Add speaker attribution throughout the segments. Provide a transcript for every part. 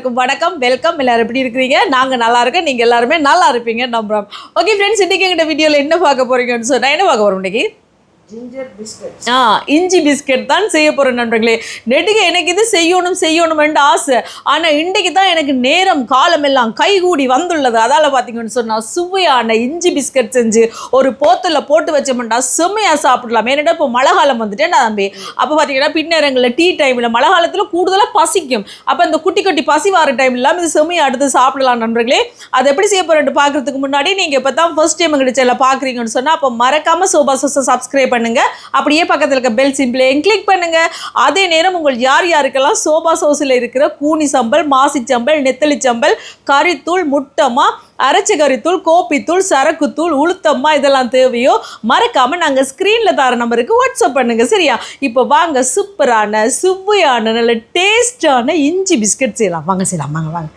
Speaker 1: எல்லாருக்கும் வணக்கம் வெல்கம் எல்லாரும் எப்படி இருக்கிறீங்க? நாங்கள் நல்லா இருக்கோம். நீங்கள் எல்லாருமே நல்லா இருப்பீங்க நம்புறோம். ஓகே ஃப்ரெண்ட்ஸ் இன்றைக்கி எங்கிட்ட வீடியோவில் என்ன பார்க்க போறீங்கன்னு சொன்னால் என்ன பார்க்க போகிறோம்
Speaker 2: இன்றைக்கி
Speaker 1: ஆ இஞ்சி பிஸ்கட் தான் செய்ய போகிறேன் நண்பர்களே. நெடுக எனக்கு இது செய்யணும் செய்யணும்னு ஆசை. ஆனால் இன்றைக்கு தான் எனக்கு நேரம் காலம் எல்லாம் கைகூடி வந்துள்ளது. அதால் பார்த்தீங்கன்னு சொன்னால் சுவையான இஞ்சி பிஸ்கட் செஞ்சு ஒரு போத்தலில் போட்டு வச்சோம்னா செம்மையாக சாப்பிடலாம். ஏன்னா இப்போ மழை காலம் வந்துட்டேன் நான் தம்பி? அப்போ பார்த்தீங்கன்னா பின்னேரங்களில் டீ டைமில் மழை காலத்தில் கூடுதலாக பசிக்கும். அப்போ இந்த குட்டி குட்டி பசி வர டைம் இல்லாமல் இது செம்மையாக அடுத்து சாப்பிடலாம் நண்பர்களே. அது எப்படி செய்ய போகிறேன் பார்க்குறதுக்கு முன்னாடி நீங்கள் இப்போ தான் ஃபர்ஸ்ட் டைம் எங்கள் சேனலை பார்க்குறீங்கன்னு சொன்னால் அப்போ மறக்காமல் சோபா சோஸை சப்ஸ்கிரைப் பண்ணுங்க. அப்படியே பக்கத்தில் இருக்க பெல் சிம்பிளையும் கிளிக் பண்ணுங்க. அதே நேரம் உங்கள் யார் யாருக்கெல்லாம் சோபா சோஸில் இருக்கிற கூனி சம்பல் மாசி சம்பல் நெத்தலி சம்பல் கறித்தூள் முட்டமா அரைச்ச கறித்தூள் கோப்பித்தூள் சரக்குத்தூள் உளுத்தம்மா இதெல்லாம் தேவையோ மறக்காமல் நாங்கள் ஸ்க்ரீனில் தர நம்பருக்கு வாட்ஸ்அப் பண்ணுங்க சரியா? இப்போ வாங்க சூப்பரான சுவையான நல்ல டேஸ்டான இஞ்சி பிஸ்கட் செய்யலாம். வாங்க செய்யலாம் வாங்க வாங்க.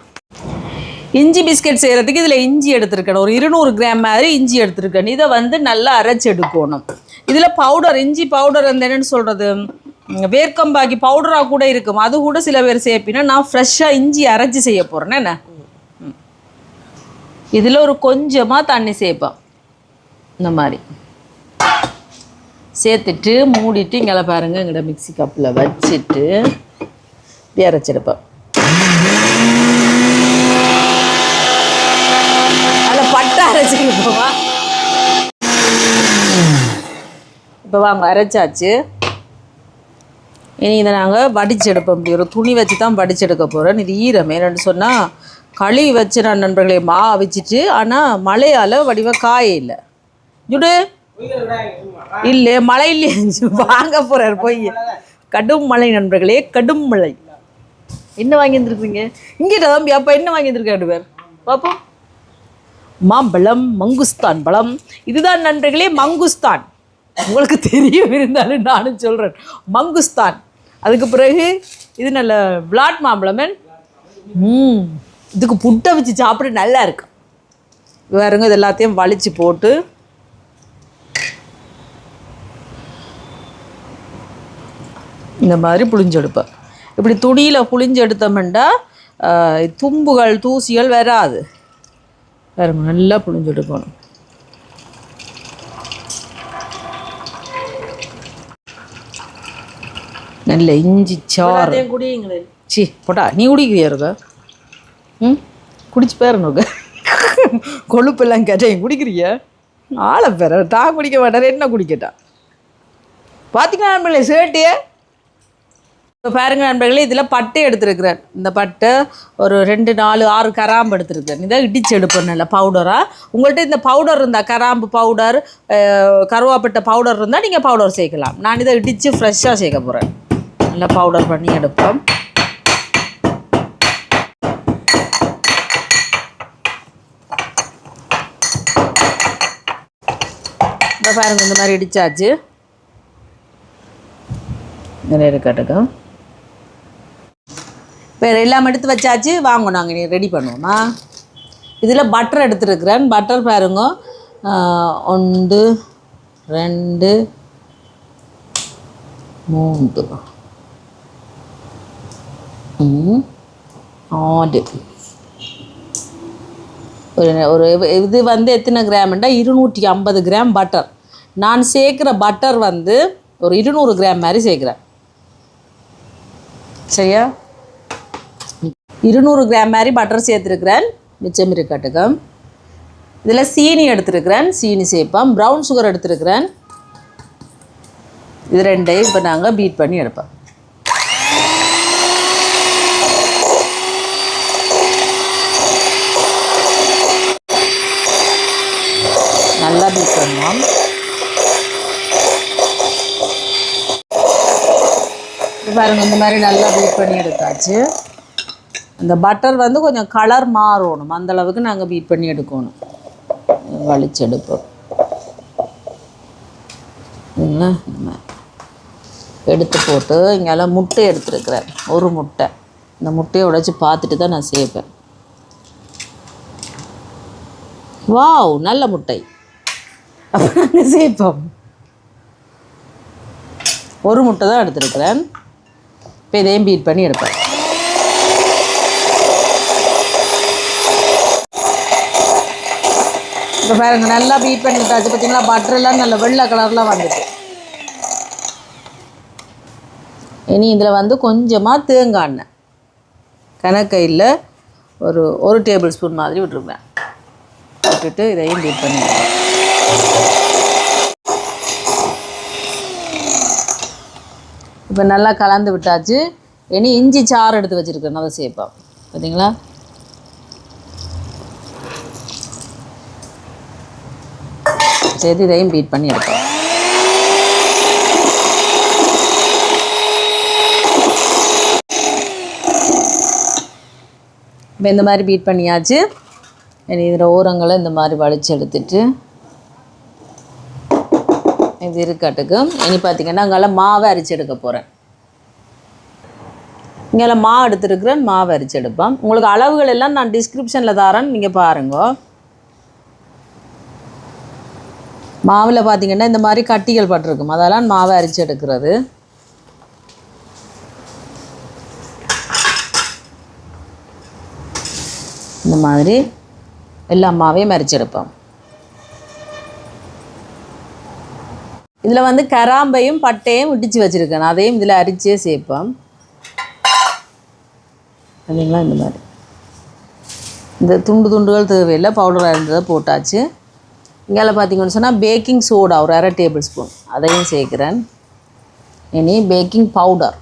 Speaker 1: இஞ்சி பிஸ்கட் செய்கிறதுக்கு இதில் இஞ்சி எடுத்துருக்கணும். ஒரு இருநூறு கிராம் மாதிரி இஞ்சி எடுத்துருக்கணும். இதை வந்து நல்லா அரைச்சி எடுக்கணும் இதில் பவுடர் இஞ்சி பவுடர் அந்த என்னென்னு சொல்கிறது வேர்க்கம்பாக்கி பவுடராக கூட இருக்கும். அது கூட சில பேர் சேர்ப்பினா நான் ஃப்ரெஷ்ஷாக இஞ்சி அரைச்சி செய்ய போகிறேன் என்ன? இதில் ஒரு கொஞ்சமாக தண்ணி சேர்ப்பேன். இந்த மாதிரி. சேர்த்துட்டு மூடிட்டு இங்கே பாருங்கள் எங்கள்ட மிக்ஸி கப்பில் வச்சுட்டு இப்படி அதில் பட்டை அரைச்சிருப்போமா இப்போ வாங்க அரைச்சாச்சு இனி இதை நாங்கள் வடிச்செடுப்ப இப்படி ஒரு துணி வச்சு தான் வடிச்செடுக்க போகிறோம் இது ஈரம். என்னென்னு சொன்னால் களி வச்சு நான் நண்பர்களே மா வச்சுட்டு ஆனால் மழையால் வடிவ காய இல்லை. ஜுடு இல்லை மழை இல்லையே. வாங்க போகிறார் போய். கடும் மழை நண்பர்களே கடும் மழை. என்ன வாங்கி இங்கே தம்பி அப்போ என்ன வாங்கி பேர்? பார்ப்போம் மாம்பழம் மங்குஸ்தான் பழம். இதுதான் நண்பர்களே மங்குஸ்தான். உங்களுக்கு தெரியும் இருந்தாலும் நானும் சொல்கிறேன் மங்குஸ்தான். அதுக்கு பிறகு இது நல்ல விளாட் மாம்பழமன் ம் இதுக்கு புட்டை வச்சு சாப்பிட நல்லா இருக்கும் வேறுங்க இது எல்லாத்தையும் வலிச்சு போட்டு. இந்த மாதிரி புளிஞ்செடுப்பேன் இப்படி துணியில் புளிஞ்செடுத்தோம்னா தும்புகள் தூசிகள் வராது. வேறு நல்லா புளிஞ்செடுக்கணும். நல்ல இஞ்சி சாறு. சி போட்டா நீ குடிக்கிறியா இருக்க? ம்? குடிச்சு பேரணுக்க கொழுப்பெல்லாம் கேட்டேன் குடிக்கிறியா? ஆளை பேர தான் குடிக்க மாட்டார் என்ன குடிக்கட்டா? பார்த்தீங்களா நண்பர்களே சேட்டியே? இப்போ பாருங்க நண்பர்களே இதில் பட்டை எடுத்துருக்கிறேன் இந்த பட்டை ஒரு ரெண்டு நாலு ஆறு கராம்பு எடுத்துருக்கேன் இதை இடிச்சு எடுப்பேன் பவுடராக உங்கள்கிட்ட இந்த பவுடர் இருந்தால் கராம்பு பவுடர் கருவாப்பட்டை பவுடர் இருந்தால் நீங்கள் பவுடர் சேர்க்கலாம். நான் இதை இடித்து ஃப்ரெஷ்ஷாக சேர்க்க போகிறேன் நல்லா பவுடர் பண்ணி எடுப்போம். இந்த பாருங்க இந்த மாதிரி இடிச்சாச்சு. நிறைய இருக்கட்டுக்கும் வேறு எல்லாம் எடுத்து வச்சாச்சு வாங்க நாங்கள் ரெடி பண்ணுவோமா? இதில் பட்டர் எடுத்துருக்குறேன். பட்டர் பாருங்க. ஒன்று ரெண்டு மூன்று. ம், ஒரு ஒரு இது வந்து எத்தனை கிராம்ண்டா? இருநூற்றி ஐம்பது கிராம் பட்டர் நான் சேர்க்குற பட்டர் வந்து ஒரு இருநூறு கிராம் மாதிரி சேர்க்குறேன். சரியா? இருநூறு கிராம் மாதிரி பட்டர் சேர்த்துருக்குறேன். மிச்சம் இருக்கட்டுக்கும் இதில் சீனி எடுத்துருக்கிறேன். சீனி சேர்ப்பேன். ப்ரௌன் சுகர் எடுத்துருக்கிறேன். இது ரெண்டையும் இப்போ நாங்கள் பீட் பண்ணி எடுப்போம். நல்லா பாருங்க இந்த மாதிரி நல்லா பீட் பண்ணி எடுத்தாச்சு. அந்த பட்டர் வந்து கொஞ்சம் கலர் மாறணும். அந்தளவுக்கு நாங்கள் பீட் பண்ணி எடுக்கணும். வலிச்செடுப்போம் என்ன எடுத்து போட்டு இங்கெல்லாம் முட்டை எடுத்துருக்குறேன். ஒரு முட்டை. இந்த முட்டையை உடைச்சி பார்த்துட்டு தான் நான் சேர்ப்பேன் வாவ் நல்ல முட்டை. அப்போ நாங்கள் சேர்ப்போம் ஒரு முட்டை தான் எடுத்துருக்கிறேன். இப்போ இதையும் பீட் பண்ணி எடுப்பேன். இப்போ பாருங்க நல்லா பீட் பண்ணி விட்டாச்சு பார்த்தீங்களா பட்டர்லாம் நல்ல வெள்ளை கலரில் வந்துட்டு. இனி இதில் வந்து கொஞ்சமாக தேங்காய் எண்ணெய். கணக்கையில் ஒரு ஒரு டேபிள் ஸ்பூன் மாதிரி விட்டுருப்பேன் விட்டுட்டு இதையும் பீட் பண்ணிடுவேன் இப்போ நல்லா கலந்து விட்டாச்சு. இனி இஞ்சி சாறு எடுத்து வச்சுருக்கேன். அதை சேர்ப்போம் பார்த்தீங்களா சரி இதையும் பீட் பண்ணி எடுப்போம் இப்போ இந்த மாதிரி பீட் பண்ணியாச்சு. இனி இதில் ஓரங்களை இந்த மாதிரி வலிச்சு எடுத்துட்டு இது இருக்கட்டுக்கு. இனி பார்த்தீங்கன்னா அங்கெல்லாம் மாவை அரிச்சு எடுக்க போகிறேன் இங்கெல்லாம் மாவு எடுத்துருக்குறேன் மாவு அரிச்சு எடுப்பேன். உங்களுக்கு அளவுகள் எல்லாம் நான் டிஸ்கிரிப்ஷனில் தரேன் நீங்கள் பாருங்க. மாவில் பார்த்தீங்கன்னா இந்த மாதிரி கட்டிகள் பட்டிருக்கும். அதெல்லாம் மாவை அரிச்சு எடுக்கிறது. இந்த மாதிரி எல்லா மாவையும் அரைச்செடுப்போம் இதில் வந்து கராம்பையும் பட்டையும் இடித்து வச்சுருக்கேன். அதையும் இதில் அரிச்சே சேர்ப்போம். பார்த்தீங்களா இந்த மாதிரி. இந்த துண்டு துண்டுகள் தேவையில்லை. பவுடராக இருந்ததை போட்டாச்சு. இங்கால பார்த்தீங்கன்னு சொன்னால் பேக்கிங் சோடா ஒரு அரை டேபிள் ஸ்பூன் அதையும் சேர்க்குறேன். இனி பேக்கிங் பவுடர்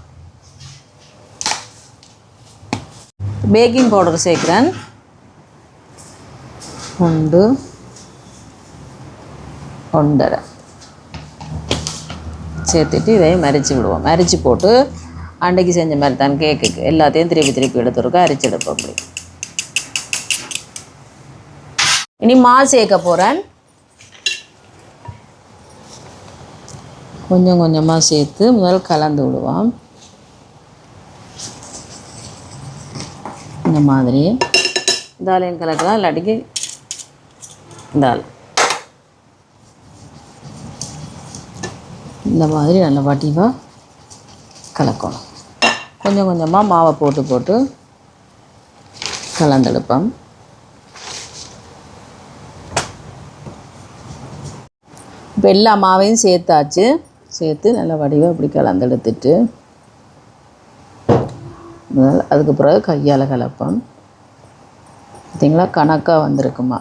Speaker 1: பேக்கிங் பவுடர் சேர்க்குறேன். ஒன்று ஒன்றரை. சேர்த்துட்டு இதையும் மரிச்சு விடுவோம். மரிச்சு போட்டு அன்றைக்கு செஞ்ச மாதிரி தான் கேக்குக்கு எல்லாத்தையும் திருப்பி திருப்பி எடுத்துருக்க அரிச்சு எடுப்போம் அப்படி இனி மா சேர்க்க போகிறேன் கொஞ்சம் கொஞ்சமாக சேர்த்து முதல் கலந்து விடுவோம். இந்த மாதிரி. தாலையும் கலக்கலாம் இல்லாட்டிக்கு தால் இந்த மாதிரி நல்ல வடிவாக கலக்கணும். கொஞ்சம் கொஞ்சமாக மாவை போட்டு போட்டு கலந்தெடுப்போம். இப்போ எல்லா மாவையும் சேர்த்தாச்சு. சேர்த்து நல்ல வடிவாக இப்படி கலந்தெடுத்துட்டு அதுக்கு பிறகு கையால் கலப்போம். பார்த்திங்களா கணக்காக வந்திருக்குமா?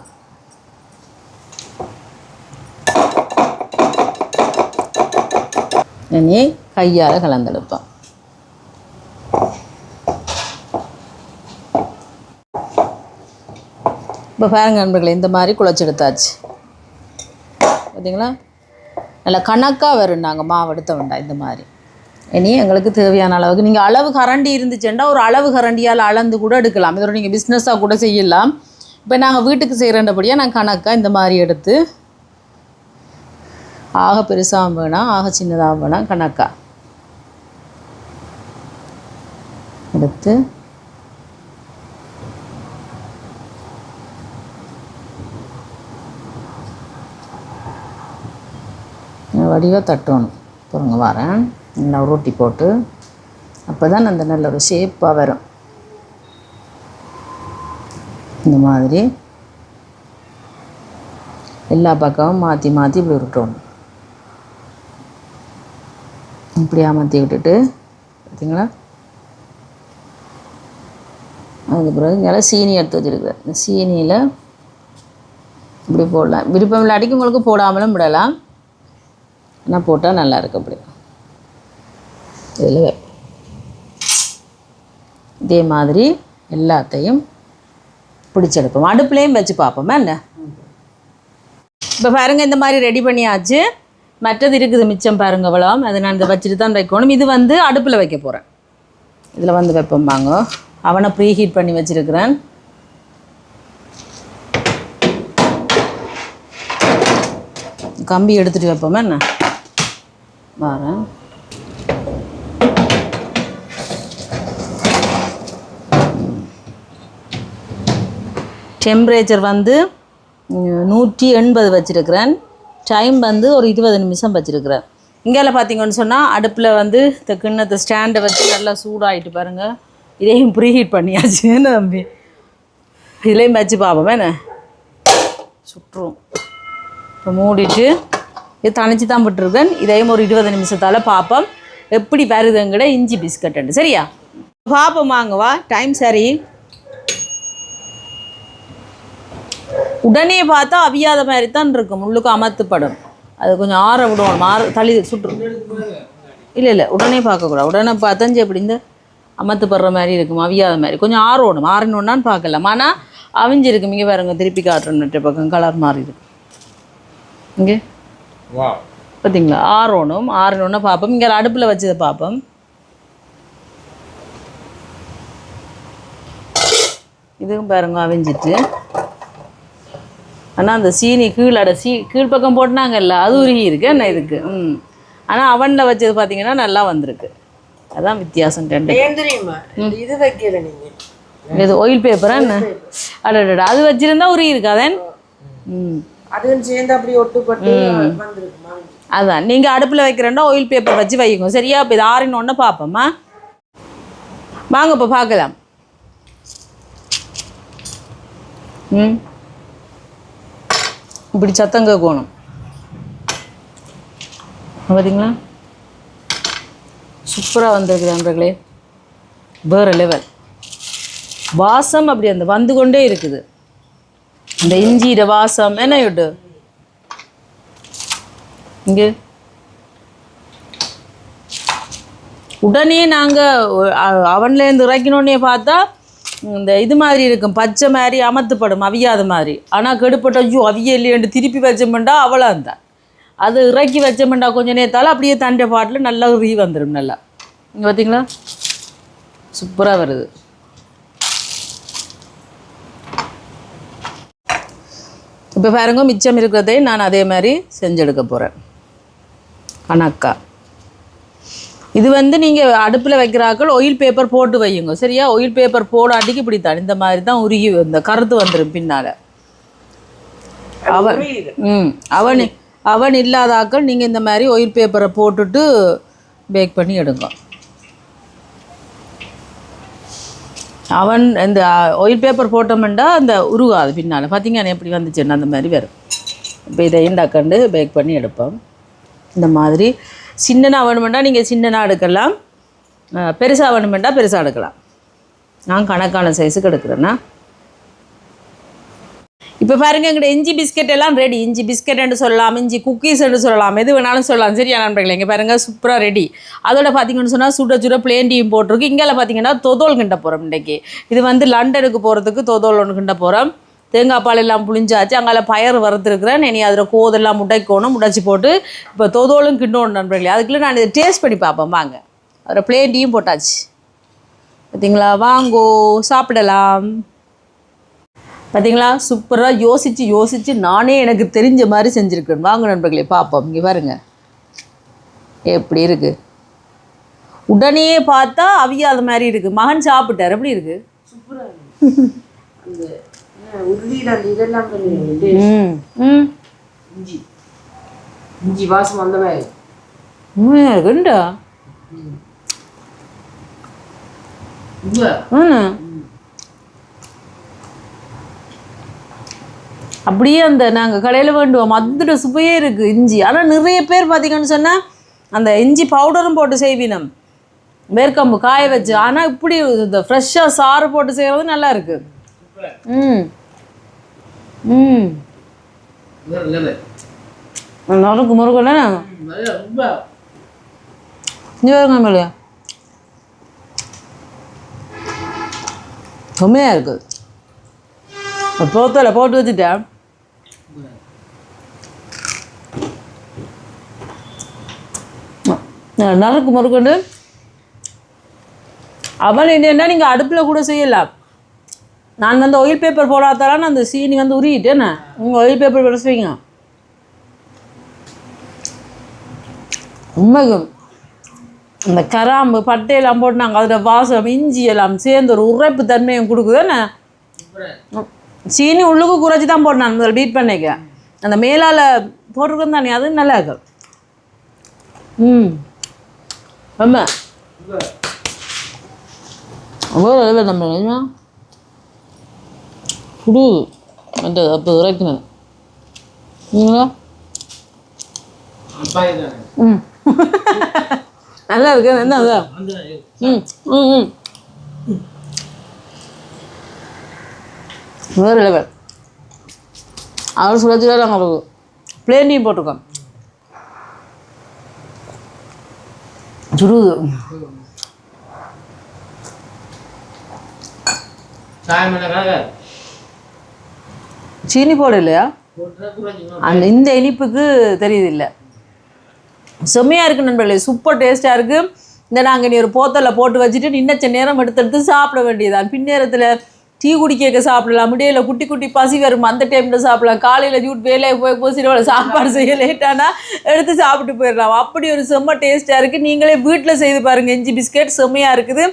Speaker 1: இனி கையால் கலந்தெடுப்போம். இப்போ பாருங்க நண்பர்களே இந்த மாதிரி குழச்செடுத்தாச்சு. பார்த்தீங்களா நல்லா கணக்காக வரும் நாங்கள் மாவு எடுத்த வேண்டாம் இந்த மாதிரி. இனி எங்களுக்கு தேவையான அளவுக்கு நீங்கள் அளவு கரண்டி இருந்துச்சுன்னா ஒரு அளவு கரண்டியால் அளந்து கூட எடுக்கலாம். இதோட நீங்கள் பிஸ்னஸாக கூட செய்யலாம். இப்போ நாங்கள் வீட்டுக்கு செய்கிறபடியாக நான் கணக்காக இந்த மாதிரி எடுத்து ஆக பெருசாகவும் வேணாம் ஆக சின்னதாகவும் வேணாம் கணக்கா எடுத்து வடிவாக தட்டணும். பாருங்க வரேன். நல்லா உருட்டி போட்டு. அப்போ தான் அந்த நல்ல ஒரு ஷேப்பாக வரும். இந்த மாதிரி. எல்லா பக்கமும் மாற்றி மாற்றி இப்படி உருட்டணும். இப்படி அமர்த்தி விட்டுட்டு பார்த்தீங்களா அதுக்கு பிறகு இங்கே சீனி எடுத்து வச்சுருக்குறேன் இந்த சீனியில் இப்படி போடலாம். விருப்பம் இல்லாட்டிக்கு உங்களுக்கு போடாமலும் விடலாம். ஆனால் போட்டால் நல்லாயிருக்கு அப்படி. இதில் இதே மாதிரி எல்லாத்தையும் பிடிச்செடுப்போம். அடுப்புலேயும் வச்சு பார்ப்போமா என்ன? இப்போ பாருங்கள் இந்த மாதிரி ரெடி பண்ணியாச்சு. மற்றது இருக்குது மிச்சம் பாருங்க அவ்வளோ அதை நான் இதை வச்சுட்டு தான் வைக்கணும். இது வந்து அடுப்பில் வைக்க போகிறேன் இதில் வந்து வைப்போம் வாங்க அவனை ப்ரீ ஹீட் பண்ணி வச்சுருக்கிறேன். கம்பி எடுத்துகிட்டு வைப்போமா என்ன? வரேன். டெம்பரேச்சர் வந்து நூற்றி எண்பது வச்சுருக்கிறேன். டைம் வந்து ஒரு இருபது நிமிஷம் வச்சுருக்கிறேன் இங்கேல பார்த்தீங்கன்னு சொன்னால் அடுப்பில் வந்து இந்த கிண்ணத்தை ஸ்டாண்டை வச்சு நல்லா சூடாகிட்டு பாருங்கள் இதையும் ப்ரீஹீட் பண்ணியாச்சு என்ன தம்பி இதுலேயும் வச்சு பார்ப்போம் என்ன? சுற்றும் இப்போ மூடிட்டு இது தனிச்சு தான் விட்டுருக்கேன் இதையும் ஒரு இருபது நிமிஷத்தால் பார்ப்போம் எப்படி வருதுங்கிட இஞ்சி பிஸ்கட்டு சரியா? பார்ப்போம் வாங்கவா டைம் சரி. உடனே பார்த்தா அவியாத மாதிரி தான் இருக்கும் உள்ளுக்கு அமர்த்துப்படும் அது கொஞ்சம் ஆற விடுவோம் ஆற தள்ளி சுட்டுரும். இல்லை இல்லை. உடனே பார்க்கக்கூடாது. உடனே பார்த்தஞ்சு எப்படி இந்த அமர்த்துப்படுற மாதிரி இருக்கும். அவியாத மாதிரி. கொஞ்சம் ஆறணும் ஆறணுன்னான்னு பார்க்கலாம். ஆனால் அவிஞ்சிருக்கும் இங்கே பாருங்க. திருப்பி காட்டுறேன் பக்கம். கலர் மாறி இருக்கு. இங்கே? பார்த்தீங்களா ஆறணும் ஆறணுன்னு பார்ப்போம். இங்கே அடுப்பில் வச்சதை பார்ப்போம். இதுவும் பாருங்க அவிஞ்சிட்டு. ஆனால் அந்த சீனி கீழட சீ கீழ்ப்பக்கம் போட்டாங்கல்ல அது உருகி இருக்கு என்ன இதுக்கு? ம். ஆனால் அவனில் வச்சது பார்த்தீங்கன்னா நல்லா வந்திருக்கு. அதான் வித்தியாசம் ரெண்டு.
Speaker 2: இது வைக்கல நீங்க.
Speaker 1: இது ஆயில் பேப்பரா என்ன? அடடா அது வச்சிருந்தா உருகி இருக்காதேன் ம்.
Speaker 2: அதுவும் சேர்ந்து அப்படி ஒட்டுப்பட்டு
Speaker 1: அதான் நீங்கள் அடுப்பில் வைக்கிறேன்னா ஆயில் பேப்பர் வச்சு வைங்க சரியா? இப்போ இது ஆறினோன்னு பார்ப்போம்மா வாங்க இப்போ பார்க்கலாம் ம். இப்படி சத்தம் கேட்கணும். பார்த்தீங்களா சூப்பராக வந்திருக்குது நண்பர்களே. வேறு லெவல் வாசம் அப்படி அந்த வந்து கொண்டே இருக்குது. இந்த இஞ்சியிட வாசம். என்ன இட்டு? இங்கே. உடனே நாங்கள் அவன்லேருந்து இறக்கினோடனே பார்த்தா இந்த இது மாதிரி இருக்கும். பச்சை மாதிரி அமர்த்தப்படும். அவியாத மாதிரி. ஆனால் கெடுப்பட்ட ஐயோ அவிய இல்லையென்று திருப்பி வச்சமெண்டா அவளா இருந்தா. அது இறக்கி வச்சமெண்டா கொஞ்சம் நேரத்தால் அப்படியே தண்டை பாட்டில் நல்லா ரீ வந்துடும் நல்லா. இங்கே பார்த்தீங்களா சூப்பராக வருது. இப்போ பாருங்க மிச்சம் இருக்கிறதையும் நான் அதே மாதிரி செஞ்செடுக்க போகிறேன் கணக்கா. இது வந்து நீங்கள் அடுப்பில் வைக்கிறாக்கள் ஆயில் பேப்பர் போட்டு வையுங்க. சரியா? ஆயில் பேப்பர் போடாட்டிக்கு இப்படி தான் இந்த மாதிரி தான் உருகி இந்த கருத்து வந்துடும் பின்னால். அவன் ம். அவன் அவன் இல்லாத ஆக்கள் நீங்கள் இந்த மாதிரி ஆயில் பேப்பரை போட்டுட்டு பேக் பண்ணி எடுங்க. அவன் இந்த ஆயில் பேப்பர் போட்டோம்னா அந்த உருகாது பின்னால். பார்த்தீங்கன்னா எப்படி வந்துச்சுன்னா அந்த மாதிரி வரும். இப்போ இதை இண்டாக்கண்டு பேக் பண்ணி எடுப்போம். இந்த மாதிரி சின்னனாக வேணுமெண்டா நீங்கள் சின்னனாக எடுக்கலாம். பெருசாக வேணுமெண்டா பெருசாக எடுக்கலாம். நான் கணக்கான சைஸுக்கு எடுக்கிறேன்னா. இப்போ பாருங்க எங்கள்ட இஞ்சி பிஸ்கெட் எல்லாம் ரெடி இஞ்சி பிஸ்கெட்னு சொல்லலாம் இஞ்சி குக்கீஸ்ன்னு சொல்லலாம் எது வேணாலும் சொல்லலாம். சரியா நண்பர்களே இங்கே பாருங்க சூப்பராக ரெடி அதோட பார்த்தீங்கன்னு சொன்னால் சுட சுட பிளேன் டீயும் போட்டிருக்கு. இங்கே பார்த்தீங்கன்னா தொதோல் கிண்ட போகிறோம் இன்றைக்கி இது வந்து லண்டனுக்கு போகிறதுக்கு தொதோல் ஒன்று கிண்ட போகிறோம் தேங்காய் பால் எல்லாம் புளிஞ்சாச்சு அங்கால பயர் வறுத்துருக்குறேன். இனி அதில் கோதெல்லாம் முட்டைக்கோணும் முடைச்சி போட்டு இப்போ தொதோலும் கிண்டோணும் நண்பர்களே. அதுக்குள்ளே நான் இதை டேஸ்ட் பண்ணி பார்ப்பேன் வாங்க. அதில் பிளேட்டியும் போட்டாச்சு. பார்த்தீங்களா வாங்கோ சாப்பிடலாம். பார்த்தீங்களா சூப்பராக யோசித்து யோசித்து நானே எனக்கு தெரிஞ்ச மாதிரி செஞ்சுருக்கேன். வாங்க நண்பர்களே பார்ப்போம். இங்கே பாருங்க. எப்படி இருக்குது உடனே பார்த்தா அவியாத மாதிரி இருக்குது மகன் சாப்பிட்டார். எப்படி இருக்குது
Speaker 2: இருக்கு. உருளியில இதெல்லாம் இஞ்சி இஞ்சி வாசம் மாதிரி
Speaker 1: இருக்குண்டா ஆனா அப்படியே அந்த நாங்கள் கடையில் வேண்டுவோம் அதோட சுவையே இருக்குது இஞ்சி ஆனால் நிறைய பேர் பார்த்தீங்கன்னு சொன்னால் அந்த இஞ்சி பவுடரும் போட்டு செய்வினம் வேர்க்கம்பு காய வச்சு ஆனால் இப்படி இந்த ஃப்ரெஷ்ஷாக சாறு போட்டு செய்கிறது நல்லா இருக்கு ம் ம்.
Speaker 3: வேற
Speaker 1: முருகல
Speaker 3: ரொம்ப
Speaker 1: இங்கே வருங்க மேலே செம்மையாக இருக்குது போத்தல போட்டு வச்சுட்டேன். நறுக்கு முறுக்குண்டு அவன் என்ன நீங்கள் அடுப்பில் கூட செய்யலாம். நான் வந்து ஒயில் பேப்பர் போடாதாலும் அந்த சீனி வந்து உருகிட்டேண்ணே உங்கள் ஒயில் பேப்பர் பேசுவீங்க செய்யுங்க உண்மைக்கு இந்த கராம்பு பட்டையெல்லாம் போட்டு நாங்கள் அதோட வாசம் இஞ்சி எல்லாம் சேர்ந்து ஒரு உரைப்பு தன்மையும் கொடுக்குதுன்னு சீனி உள்ளுக்கு குறைச்சி தான் போட்டேன் முதல்ல பீட் பண்ணிக்க. அந்த மேலால் போட்டிருக்கோம் தானே அது நல்லா இருக்கு. ம். ஆமாம் நம்ம புடு அந்த அப்போ இறக்குனேன் நீங்களா? ம். நல்லா இருக்கு? என்ன அது
Speaker 3: அந்த
Speaker 1: ம் ம் ம். வேறு லெவல் அவர் சுழற்சி நாங்கள் பிளேனையும் போட்டிருக்கோம் சுடுது
Speaker 3: சாயம் என்ன
Speaker 1: சீனி
Speaker 3: போடலையா
Speaker 1: அந்த இந்த இனிப்புக்கு தெரியுது இல்லை செம்மையாக இருக்குது நண்பர்களே சூப்பர் டேஸ்ட்டாக இருக்குது இந்த நாங்கள் நீ ஒரு போத்தலில் போட்டு வச்சுட்டு நின்னச்ச நேரம் எடுத்து எடுத்து சாப்பிட வேண்டியதான் பின்னேரத்தில் டீ குடிக்க சாப்பிடலாம் முடியல குட்டி குட்டி பசி வரும். அந்த டைமில் சாப்பிடலாம். காலையில் ஜூட் வேலையை போய் போசிட்டு சாப்பாடு செய்ய லேட்டானா எடுத்து சாப்பிட்டு போயிடலாம். அப்படி ஒரு செம்ம டேஸ்ட்டாக இருக்குது நீங்களே வீட்டில் செய்து பாருங்கள் இஞ்சி பிஸ்கெட் செம்மையாக இருக்குது.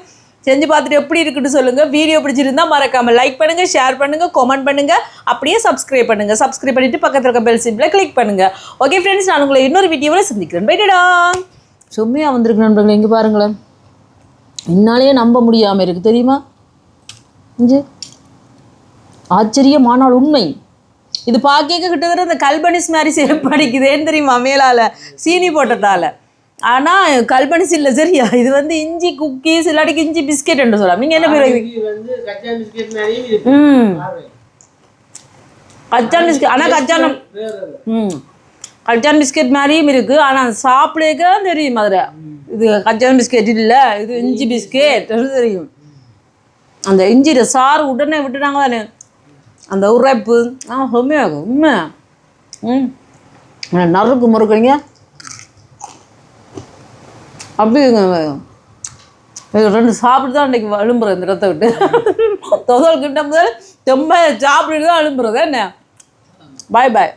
Speaker 1: செஞ்சு பார்த்துட்டு எப்படி இருக்குன்னு சொல்லுங்கள் வீடியோ பிடிச்சிருந்தா மறக்காமல் லைக் பண்ணுங்கள் ஷேர் பண்ணுங்கள் கமெண்ட் பண்ணுங்கள் அப்படியே சப்ஸ்கிரைப் பண்ணுங்கள் சப்ஸ்கிரைப் பண்ணிவிட்டு பக்கத்தில் இருக்க பெல் சிம்பிளை கிளிக் பண்ணுங்கள் ஓகே ஃப்ரெண்ட்ஸ் நான் உங்களை இன்னொரு வீடியோவில் சந்திக்கிறேன். பைட்டடா சும்மையாக வந்திருக்கு நண்பர்களே இங்கே பாருங்களேன். என்னாலேயே நம்ப முடியாமல் இருக்குது தெரியுமா? இஞ்சு. ஆச்சரியமானால் உண்மை. இது பார்க்க கிட்டத்தட்ட இந்த கல்பனிஸ் மாதிரி சிறப்படிக்குது தெரியுமா மேலால்? சீனி போட்டதால். ஆனால் கல்பனிஸ் இல்லை சரியா? இது வந்து இஞ்சி குக்கீஸ் இல்லாட்டிக்கு இஞ்சி பிஸ்கெட் என்று சொல்லலாம். நீங்கள் என்ன பேர்? ம். கச்சான் பிஸ்கெட் ஆனால் கச்சானம். ம். கச்சான் பிஸ்கெட் மாதிரியும் இருக்குது ஆனால் சாப்பிடக்க தெரியும் அதில். இது கச்சான் பிஸ்கெட் இல்லை இது இஞ்சி பிஸ்கெட் தெரியும். அந்த இஞ்சியில சாறு உடனே விட்டுட்டாங்க தானே அந்த உரைப்பு ஆ உண்மையாக உண்மை. ம். நறுக்கு முறுக்குறீங்க? அப்படி ரெண்டு சாப்பிட்டு தான் அன்றைக்கி அழும்புற இந்த இடத்த விட்டு. தொகல் கிட்ட முதல் ரொம்ப சாப்பிட்டுட்டு தான் அழும்புறது என்ன? பாய் பாய்